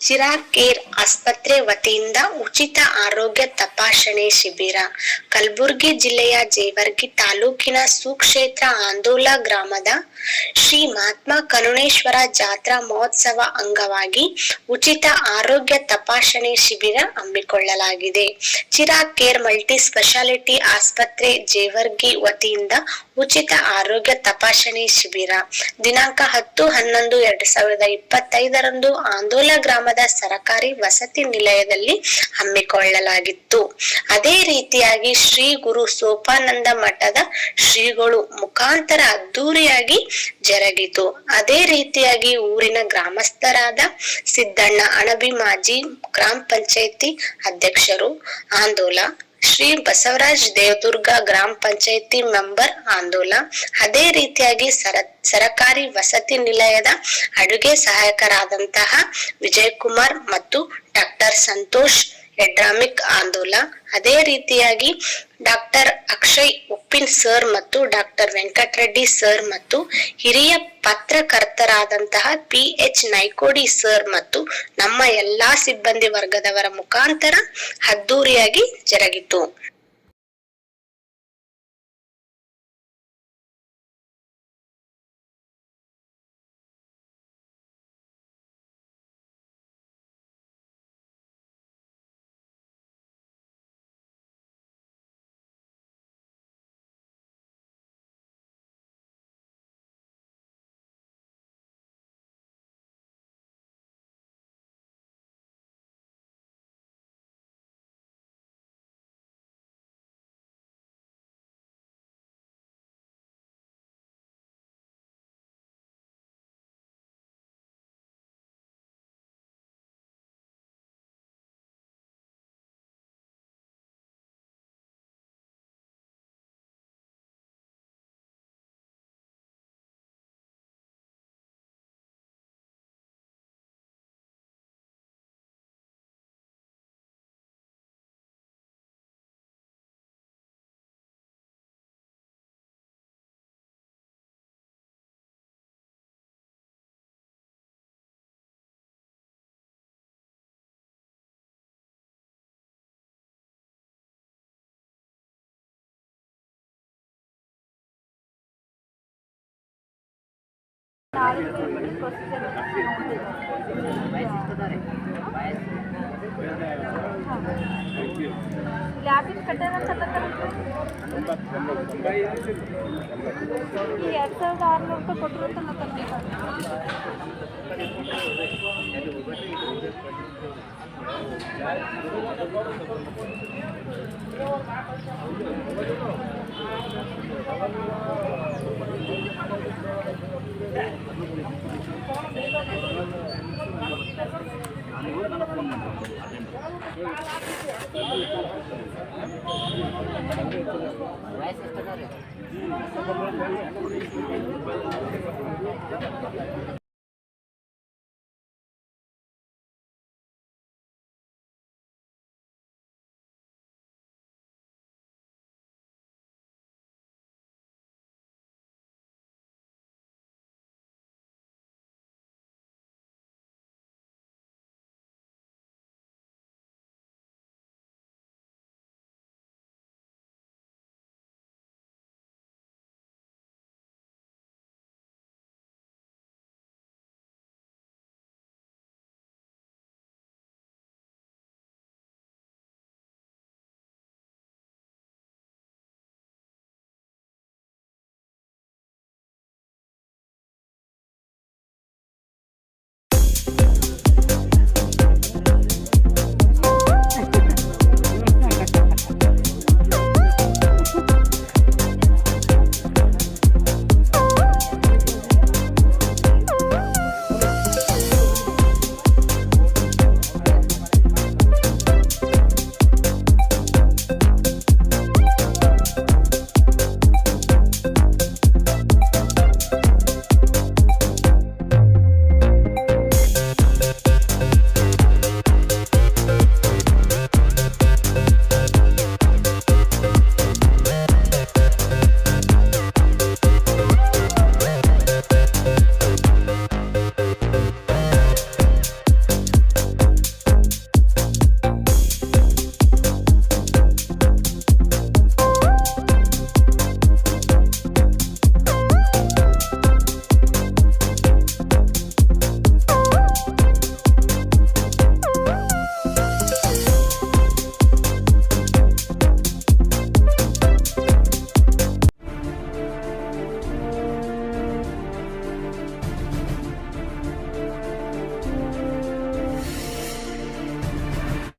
Chirag care ಆಸ್ಪತ್ರೆ ವತಿಯಿಂದ ಉಚಿತ ಆರೋಗ್ಯ ತಪಾಸಣೆ ಶಿಬಿರ. ಕಲಬುರಗಿ ಜಿಲ್ಲೆಯ ಜೇವರ್ಗಿ ತಾಲೂಕಿನ ಸುಕ್ಷೇತ್ರ ಆಂದೋಲ ಗ್ರಾಮದ ಶ್ರೀ ಮಹಾತ್ಮ ಕರುಣೇಶ್ವರ ಜಾತ್ರಾ ಮಹೋತ್ಸವ ಅಂಗವಾಗಿ ಉಚಿತ ಆರೋಗ್ಯ ತಪಾಸಣೆ ಶಿಬಿರ ಹಮ್ಮಿಕೊಳ್ಳಲಾಗಿದೆ. ಚಿರಾಗ್ ಕೇರ್ ಮಲ್ಟಿ ಸ್ಪೆಷಾಲಿಟಿ ಆಸ್ಪತ್ರೆ ಜೇವರ್ಗಿ ವತಿಯಿಂದ ಉಚಿತ ಆರೋಗ್ಯ ತಪಾಸಣೆ ಶಿಬಿರ. ದಿನಾಂಕ ಹತ್ತು ಹನ್ನೊಂದು ಎರಡ್ ಸಾವಿರದ ಇಪ್ಪತ್ತೈದರಂದು ಆಂದೋಲ ಗ್ರಾಮದ ಸರಕಾರಿ ವಸತಿ ನಿಲಯದಲ್ಲಿ ಹಮ್ಮಿಕೊಳ್ಳಲಾಗಿತ್ತು. ಅದೇ ರೀತಿಯಾಗಿ ಶ್ರೀ ಗುರು ಸೋಪಾನಂದ ಮಠದ ಶ್ರೀಗಳು ಮುಖಾಂತರ ಅದ್ದೂರಿಯಾಗಿ ಜರುಗಿತು. ಅದೇ ರೀತಿಯಾಗಿ ಊರಿನ ಗ್ರಾಮಸ್ಥರಾದ ಸಿದ್ದಣ್ಣ ಅಣಬಿ ಮಾಜಿ ಗ್ರಾಮ ಪಂಚಾಯತಿ ಅಧ್ಯಕ್ಷರು, ಆಂದೋಲ ಶ್ರೀ ಬಸವರಾಜ್ ದೇವದುರ್ಗ ಗ್ರಾಮ ಪಂಚಾಯತಿ ಮೆಂಬರ್ ಆಂದೋಲನ ಅದೇ ರೀತಿಯಾಗಿ ಸರ, ಸರಕಾರಿ ವಸತಿ ನಿಲಯದ ಅಡುಗೆ ಸಹಾಯಕರಾದಂತಹ ವಿಜಯ್ ಕುಮಾರ್ ಮತ್ತು ಡಾಕ್ಟರ್ ಸಂತೋಷ್ ಎಡ್ರಾಮಿಕ್ ಆಂದೋಲ. ಅದೇ ರೀತಿಯಾಗಿ ಡಾಕ್ಟರ್ ಅಕ್ಷಯ್ ಉಪ್ಪಿನ್ ಸರ್ ಮತ್ತು ಡಾಕ್ಟರ್ ವೆಂಕಟರೆಡ್ಡಿ ಸರ್ ಮತ್ತು ಹಿರಿಯ ಪತ್ರಕರ್ತರಾದಂತಹ ಪಿ ಎಚ್ ನೈಕೋಡಿ ಸರ್ ಮತ್ತು ನಮ್ಮ ಎಲ್ಲಾ ಸಿಬ್ಬಂದಿ ವರ್ಗದವರ ಮುಖಾಂತರ ಅದ್ದೂರಿಯಾಗಿ ಜರುಗಿತು. ಲ್ಯಾಬಿಗೆ ಕಟ್ಟೋದಂತಕ್ಕಂಥ ಈ ಎರಡು ಸಾವಿರದ ಆರುನೂರು ರೂಪಾಯಿ ಕೊಟ್ಟರು ಅಂತ ನಾವು ತಂದಿದ್ದಾರೆ parece esto,